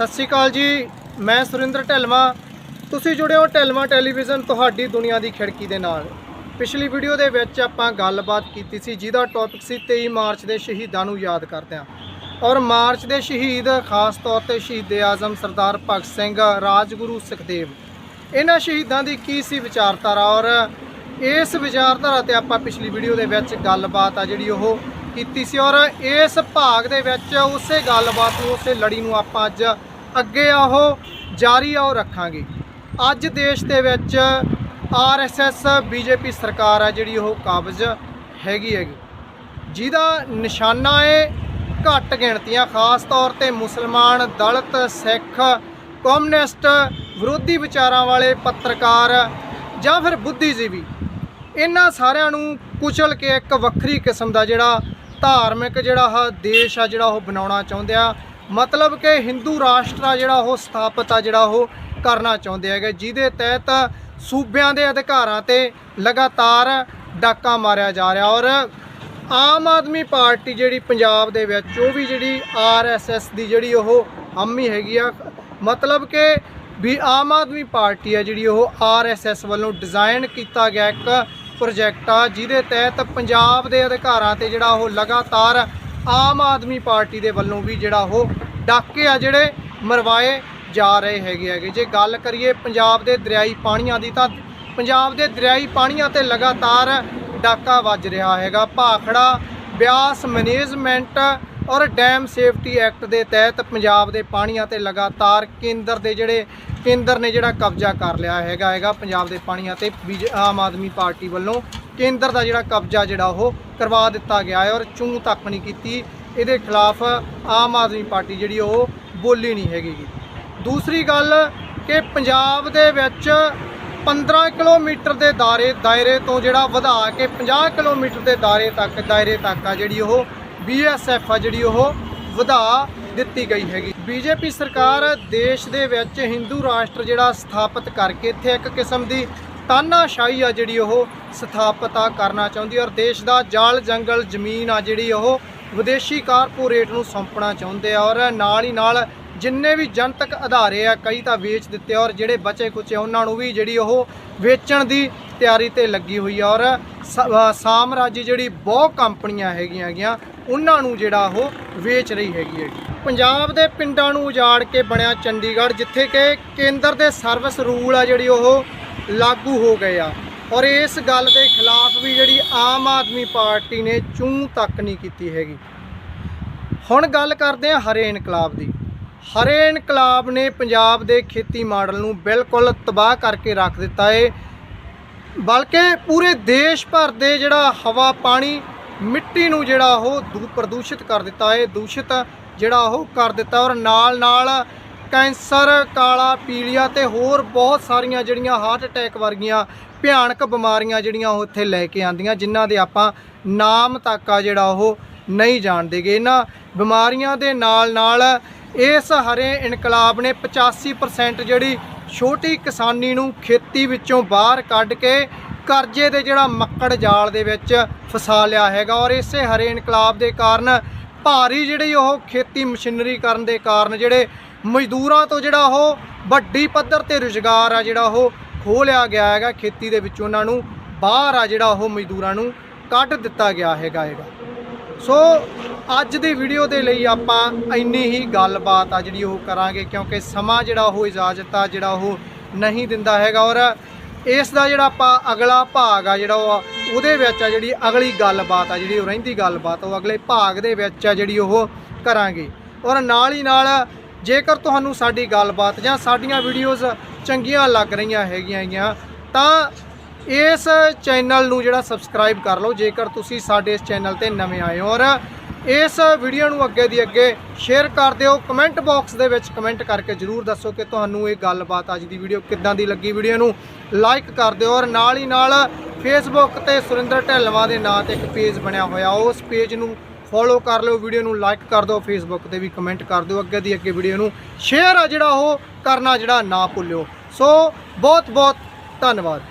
ਸਤਿ ਸ਼੍ਰੀ ਅਕਾਲ ਜੀ, ਮੈਂ ਸੁਰਿੰਦਰ ਢਿਲਮਾ ਤੁਸੀਂ ਜੁੜੇ ਹੋ ਢਿਲਮਾ ਟੈਲੀਵਿਜ਼ਨ, ਤੁਹਾਡੀ ਦੁਨੀਆ ਦੀ ਖਿੜਕੀ ਦੇ ਨਾਲ। ਪਿਛਲੀ ਵੀਡੀਓ ਦੇ ਵਿੱਚ ਆਪਾਂ ਗੱਲਬਾਤ ਕੀਤੀ ਸੀ, ਜਿਹਦਾ ਟੌਪਿਕ ਸੀ 23 ਮਾਰਚ ਦੇ ਸ਼ਹੀਦਾਂ ਨੂੰ ਯਾਦ ਕਰਦੇ ਹਾਂ ਔਰ ਮਾਰਚ ਦੇ ਸ਼ਹੀਦ, ਖਾਸ ਤੌਰ ਤੇ ਸ਼ਹੀਦੇ ਆਜ਼ਮ ਸਰਦਾਰ ਭਗਤ ਸਿੰਘ, ਰਾਜਗੁਰੂ ਸੁਖਦੇਵ। ਇਹਨਾਂ ਸ਼ਹੀਦਾਂ ਦੀ ਕੀ ਸੀ ਵਿਚਾਰਧਾਰਾ? ਔਰ ਇਸ ਵਿਚਾਰਧਾਰਾ ਤੇ ਆਪਾਂ ਪਿਛਲੀ ਵੀਡੀਓ ਦੇ ਵਿੱਚ ਗੱਲਬਾਤ ਆ ਜਿਹੜੀ ਉਹ ਕੀਤੀ ਸੀ। ਔਰ ਇਸ ਭਾਗ ਦੇ ਵਿੱਚ ਉਸੇ ਗੱਲਬਾਤ ਨੂੰ, ਉਸੇ ਲੜੀ ਨੂੰ ਆਪਾਂ ਅੱਜ ਅੱਗੇ ਆ ਉਹ, ਜਾਰੀ ਆ ਉਹ ਰੱਖਾਂਗੇ। ਅੱਜ ਦੇਸ਼ ਦੇ ਵਿੱਚ ਆਰਐਸਐਸ ਬੀਜੇਪੀ ਸਰਕਾਰ ਆ ਜਿਹੜੀ ਉਹ ਕਾਬਜ਼ ਹੈਗੀ ਹੈਗੀ। ਜਿਹਦਾ ਨਿਸ਼ਾਨਾ ਹੈ ਘੱਟ ਗਿਣਤੀਆਂ, ਖਾਸ ਤੌਰ ਤੇ ਮੁਸਲਮਾਨ, ਦਲਿਤ, ਸਿੱਖ, ਕਮਿਊਨਿਸਟ ਵਿਰੋਧੀ ਵਿਚਾਰਾਂ ਵਾਲੇ ਪੱਤਰਕਾਰ ਜਾਂ ਫਿਰ ਬੁੱਧੀਜੀਵੀ। ਇਹਨਾਂ ਸਾਰਿਆਂ ਨੂੰ ਕੁਚਲ ਕੇ ਇੱਕ ਵੱਖਰੀ ਕਿਸਮ ਦਾ ਜਿਹੜਾ ਧਾਰਮਿਕ ਜਿਹੜਾ ਆਹ ਦੇਸ਼ ਆ ਜਿਹੜਾ ਉਹ ਬਣਾਉਣਾ ਚਾਹੁੰਦੇ ਆ। ਮਤਲਬ ਕਿ ਹਿੰਦੂ ਰਾਸ਼ਟਰ ਆ ਜਿਹੜਾ ਉਹ ਸਥਾਪਿਤ ਆ ਜਿਹੜਾ ਉਹ ਕਰਨਾ ਚਾਹੁੰਦੇ ਹੈਗੇ, ਜਿਹਦੇ ਤਹਿਤ ਸੂਬਿਆਂ ਦੇ ਅਧਿਕਾਰਾਂ ਤੇ ਲਗਾਤਾਰ ਡਾਕਾ ਮਾਰਿਆ ਜਾ ਰਿਹਾ ਔਰ ਆਮ ਆਦਮੀ ਪਾਰਟੀ ਜਿਹੜੀ ਪੰਜਾਬ ਦੇ ਵਿੱਚ, ਉਹ ਵੀ ਜਿਹੜੀ ਆਰਐਸਐਸ ਦੀ ਜਿਹੜੀ ਉਹ ਹਾਮੀ ਹੈਗੀ ਆ। ਮਤਲਬ ਕਿ ਵੀ ਆਮ ਆਦਮੀ ਪਾਰਟੀ ਆ ਜਿਹੜੀ ਉਹ ਆਰਐਸਐਸ ਵੱਲੋਂ ਡਿਜ਼ਾਈਨ ਕੀਤਾ ਗਿਆ ਇੱਕ ਪ੍ਰੋਜੈਕਟ ਆ, ਜਿਹਦੇ ਤਹਿਤ ਪੰਜਾਬ ਦੇ ਅਧਿਕਾਰਾਂ ਤੇ ਜਿਹੜਾ ਉਹ ਲਗਾਤਾਰ ਆਮ ਆਦਮੀ ਪਾਰਟੀ ਦੇ ਵੱਲੋਂ ਵੀ ਜਿਹੜਾ ਉਹ ਡਾਕੇ ਆ ਜਿਹੜੇ ਮਰਵਾਏ ਜਾ ਰਹੇ ਹੈਗੇ ਹੈਗੇ। ਜੇ ਗੱਲ ਕਰੀਏ ਪੰਜਾਬ ਦੇ ਦਰਿਆਈ ਪਾਣੀਆਂ ਦੀ ਤਾਂ ਪੰਜਾਬ ਦੇ ਦਰਿਆਈ ਪਾਣੀਆਂ ਤੇ ਲਗਾਤਾਰ ਡਾਕਾ ਵੱਜ ਰਿਹਾ ਹੈਗਾ। ਭਾਖੜਾ, ਬਿਆਸ ਮੈਨੇਜਮੈਂਟ ਔਰ ਡੈਮ ਸੇਫਟੀ ਐਕਟ ਦੇ ਤਹਿਤ ਪੰਜਾਬ ਦੇ ਪਾਣੀਆਂ ਤੇ ਲਗਾਤਾਰ ਕੇਂਦਰ ਦੇ ਜਿਹੜੇ ਕੇਂਦਰ ਨੇ ਜਿਹੜਾ ਕਬਜ਼ਾ ਕਰ ਲਿਆ ਹੈਗਾ ਹੈਗਾ ਪੰਜਾਬ ਦੇ ਪਾਣੀਆਂ ਤੇ ਬੀਜ- ਆਮ ਆਦਮੀ ਪਾਰਟੀ ਵੱਲੋਂ। ਕੇਂਦਰ ਦਾ ਜਿਹੜਾ ਕਬਜ਼ਾ ਜਿਹੜਾ ਉਹ ਕਰਵਾ ਦਿੱਤਾ ਗਿਆ ਹੈ ਔਰ ਚੂੰ ਤੱਕ ਨਹੀਂ ਕੀਤੀ। ਇਹਦੇ ਖਿਲਾਫ ਆਮ ਆਦਮੀ ਪਾਰਟੀ ਜਿਹੜੀ ਉਹ ਬੋਲੀ ਨਹੀਂ ਹੈਗੀ। ਦੂਸਰੀ ਗੱਲ ਕਿ ਪੰਜਾਬ ਦੇ ਵਿੱਚ 15 ਕਿਲੋਮੀਟਰ ਦੇ ਦਾਇਰੇ ਦਾਇਰੇ ਤੋਂ ਜਿਹੜਾ ਵਧਾ ਕੇ 50 ਕਿਲੋਮੀਟਰ ਦੇ ਦਾਇਰੇ ਤੱਕ ਦਾਇਰੇ ਤੱਕ ਆ ਜਿਹੜੀ ਉਹ ਬੀਐਸਐਫ ਆ ਜਿਹੜੀ ਉਹ ਵਧਾ ਦਿੱਤੀ ਗਈ ਹੈਗੀ। ਬੀਜੇਪੀ ਸਰਕਾਰ ਦੇਸ਼ ਦੇ ਵਿੱਚ ਹਿੰਦੂ ਰਾਸ਼ਟਰ ਜਿਹੜਾ ਸਥਾਪਿਤ ਕਰਕੇ ਇੱਥੇ ਇੱਕ ਕਿਸਮ ਦੀ ਤਾਨਾਸ਼ਾਹੀ ਆ ਜਿਹੜੀ ਉਹ ਸਥਾਪਿਤ ਆ ਕਰਨਾ ਚਾਹੁੰਦੀ ਔਰ ਦੇਸ਼ ਦਾ ਜਲ, ਜੰਗਲ, ਜ਼ਮੀਨ ਆ ਜਿਹੜੀ ਉਹ ਵਿਦੇਸ਼ੀ ਕਾਰਪੋਰੇਟ ਨੂੰ ਸੌਂਪਣਾ ਚਾਹੁੰਦੇ ਆ। ਔਰ ਨਾਲ ਹੀ ਨਾਲ ਜਿੰਨੇ ਵੀ ਜਨਤਕ ਅਧਾਰੇ ਆ, ਕਈ ਤਾਂ ਵੇਚ ਦਿੱਤੇ ਔਰ ਜਿਹੜੇ ਬਚੇ ਕੁਚੇ ਉਹਨਾਂ ਨੂੰ ਵੀ ਜਿਹੜੀ ਉਹ ਵੇਚਣ ਦੀ ਤਿਆਰੀ ਤੇ ਲੱਗੀ ਹੋਈ ਆ। ਔਰ ਸ- ਸਾਮਰਾਜੀ ਜਿਹੜੀ ਬਹੁਤ ਕੰਪਨੀਆਂ ਹੈਗੀਆਂ ਹੈਗੀਆਂ ਉਹਨਾਂ ਨੂੰ ਜਿਹੜਾ ਉਹ ਵੇਚ ਰਹੀ ਹੈਗੀ ਹੈ ਪੰਜਾਬ ਦੇ ਪਿੰਡਾਂ ਨੂੰ ਉਜਾੜ ਕੇ ਬਣਿਆ ਚੰਡੀਗੜ੍ਹ, ਜਿੱਥੇ ਕਿ ਕੇਂਦਰ ਦੇ ਸਰਵਿਸ ਰੂਲ ਆ ਜਿਹੜੀ ਉਹ ਲਾਗੂ ਹੋ ਗਏ ਆ। ਔਰ ਇਸ ਗੱਲ ਦੇ ਖਿਲਾਫ ਵੀ ਜਿਹੜੀ ਆਮ ਆਦਮੀ ਪਾਰਟੀ ਨੇ ਚੂੰ ਤੱਕ ਨਹੀਂ ਕੀਤੀ ਹੈਗੀ। ਹੁਣ ਗੱਲ ਕਰਦੇ ਹਾਂ ਹਰੇ ਇਨਕਲਾਬ ਦੀ। ਹਰੇ ਇਨਕਲਾਬ ਨੇ ਪੰਜਾਬ ਦੇ ਖੇਤੀ ਮਾਡਲ ਨੂੰ ਬਿਲਕੁਲ ਤਬਾਹ ਕਰਕੇ ਰੱਖ ਦਿੱਤਾ ਏ। ਬਲਕਿ ਪੂਰੇ ਦੇਸ਼ ਭਰ ਦੇ ਜਿਹੜਾ ਹਵਾ ਪਾਣੀ ਮਿੱਟੀ ਨੂੰ ਜਿਹੜਾ ਉਹ ਦੂ- ਪ੍ਰਦੂਸ਼ਿਤ ਕਰ ਦਿੱਤਾ ਏ। ਦੂਸ਼ਿਤ ਜਿਹੜਾ ਉਹ ਕਰ ਦਿੱਤਾ ਔਰ ਨਾਲ ਨਾਲ ਕੈਂਸਰ, ਕਾਲਾ ਪੀਲੀਆ ਤੇ ਹੋਰ ਬਹੁਤ ਸਾਰੀਆਂ ਜਿਹੜੀਆਂ ਹਾਰਟ ਅਟੈਕ ਵਰਗੀਆਂ ਭਿਆਨਕ ਬਿਮਾਰੀਆਂ ਜਿਹੜੀਆਂ ਉਹ ਇੱਥੇ ਲੈ ਕੇ ਆਂਦੀਆਂ ਜਿਨ੍ਹਾਂ ਦੇ ਆਪਾਂ ਨਾਮ ਤੱਕ ਆ ਜਿਹੜਾ ਉਹ ਨਹੀਂ ਜਾਣਦੇਗੇ ਇਹਨਾਂ ਬਿਮਾਰੀਆਂ ਦੇ ਨਾਲ ਨਾਲ ਇਸ ਹਰੇ ਇਨਕਲਾਬ ਨੇ 85% ਜਿਹੜੀ ਛੋਟੀ ਕਿਸਾਨੀ ਨੂੰ ਖੇਤੀ ਵਿੱਚੋਂ ਬਾਹਰ ਕੱਢ ਕੇ ਕਰਜ਼ੇ ਦੇ ਜਿਹੜਾ ਮੱਕੜ ਜਾਲ ਦੇ ਵਿੱਚ ਫਸਾ ਲਿਆ ਹੈਗਾ ਔਰ ਇਸੇ ਹਰੇ ਇਨਕਲਾਬ ਦੇ ਕਾਰਨ ਭਾਰੀ ਜਿਹੜੀ ਉਹ ਖੇਤੀ ਮਸ਼ੀਨਰੀ ਕਰਨ ਦੇ ਕਾਰਨ ਜਿਹੜੇ ਮਜ਼ਦੂਰਾਂ ਤੋਂ ਜਿਹੜਾ ਉਹ ਵੱਡੀ ਪੱਧਰ ਤੇ ਰੁਜ਼ਗਾਰ ਆ ਜਿਹੜਾ ਉਹ ਖੋਹ ਲਿਆ ਗਿਆ ਹੈਗਾ, ਖੇਤੀ ਦੇ ਵਿੱਚ ਉਹਨਾਂ ਨੂੰ ਬਾਹਰ ਆ ਜਿਹੜਾ ਉਹ ਮਜ਼ਦੂਰਾਂ ਨੂੰ ਕੱਢ ਦਿੱਤਾ ਗਿਆ ਹੈਗਾ ਹੈਗਾ। ਸੋ ਅੱਜ ਦੀ ਵੀਡੀਓ ਦੇ ਲਈ ਆਪਾਂ ਇੰਨੀ ਹੀ ਗੱਲਬਾਤ ਆ ਜਿਹੜੀ ਉਹ ਕਰਾਂਗੇ, ਕਿਉਂਕਿ ਸਮਾਂ ਜਿਹੜਾ ਉਹ ਇਜਾਜ਼ਤ ਆ ਜਿਹੜਾ ਉਹ ਨਹੀਂ ਦਿੰਦਾ ਹੈਗਾ ਔਰ ਇਸ ਦਾ ਜਿਹੜਾ ਆਪਾਂ ਅਗਲਾ ਭਾਗ ਆ ਜਿਹੜਾ ਉਹ ਉਹਦੇ ਵਿੱਚ ਆ ਜਿਹੜੀ ਅਗਲੀ ਗੱਲਬਾਤ ਆ, ਜਿਹੜੀ ਉਹ ਰਹਿੰਦੀ ਗੱਲਬਾਤ, ਉਹ ਅਗਲੇ ਭਾਗ ਦੇ ਵਿੱਚ ਆ ਜਿਹੜੀ ਉਹ ਕਰਾਂਗੇ। ਔਰ ਨਾਲ ਹੀ ਨਾਲ ਜੇਕਰ ਤੁਹਾਨੂੰ ਸਾਡੀ ਗੱਲਬਾਤ ਜਾਂ ਸਾਡੀਆਂ ਵੀਡੀਓਜ਼ ਚੰਗੀਆਂ ਲੱਗ ਰਹੀਆਂ ਹੈਗੀਆਂ ਹੈਗੀਆਂ ਤਾਂ ਇਸ ਚੈਨਲ ਨੂੰ ਜਿਹੜਾ ਸਬਸਕ੍ਰਾਈਬ ਕਰ ਲਓ, ਜੇਕਰ ਤੁਸੀਂ ਸਾਡੇ ਇਸ ਚੈਨਲ ਤੇ ਨਵੇਂ ਆਏ ਹੋ। ਔਰ ਇਸ ਵੀਡੀਓ ਨੂੰ ਅੱਗੇ ਦੀ ਅੱਗੇ ਸ਼ੇਅਰ ਕਰ ਦਿਓ। ਕਮੈਂਟ ਬਾਕਸ ਦੇ ਵਿੱਚ ਕਮੈਂਟ ਕਰਕੇ ਜਰੂਰ ਦੱਸੋ ਕਿ ਤੁਹਾਨੂੰ ਇਹ ਗੱਲਬਾਤ ਅੱਜ ਦੀ ਵੀਡੀਓ ਕਿੱਦਾਂ ਦੀ ਲੱਗੀ। ਵੀਡੀਓ ਨੂੰ ਲਾਈਕ ਕਰ ਦਿਓ। ਔਰ ਨਾਲ ਹੀ ਨਾਲ ਫੇਸਬੁੱਕ ਤੇ ਸੁਰਿੰਦਰ ਢਿੱਲਵਾਂ ਦੇ ਨਾਂ ਤੇ ਇੱਕ ਪੇਜ ਬਣਿਆ ਹੋਇਆ। ਉਸ ਪੇਜ ਨੂੰ ਫੋਲੋ ਕਰ ਲਿਓ ਵੀਡੀਓ ਨੂੰ ਲਾਈਕ ਕਰ ਦਿਓ ਫੇਸਬੁੱਕ ਤੇ ਵੀ ਕਮੈਂਟ ਕਰ ਦਿਓ ਅੱਗੇ ਦੀ ਅੱਗੇ ਵੀਡੀਓ ਨੂੰ। ਸ਼ੇਅਰ ਆ ਜਿਹੜਾ ਉਹ, ਕਰਨਾ ਜਿਹੜਾ ਨਾ ਭੁੱਲਿਓ। ਸੋ ਬਹੁਤ ਬਹੁਤ ਧੰਨਵਾਦ।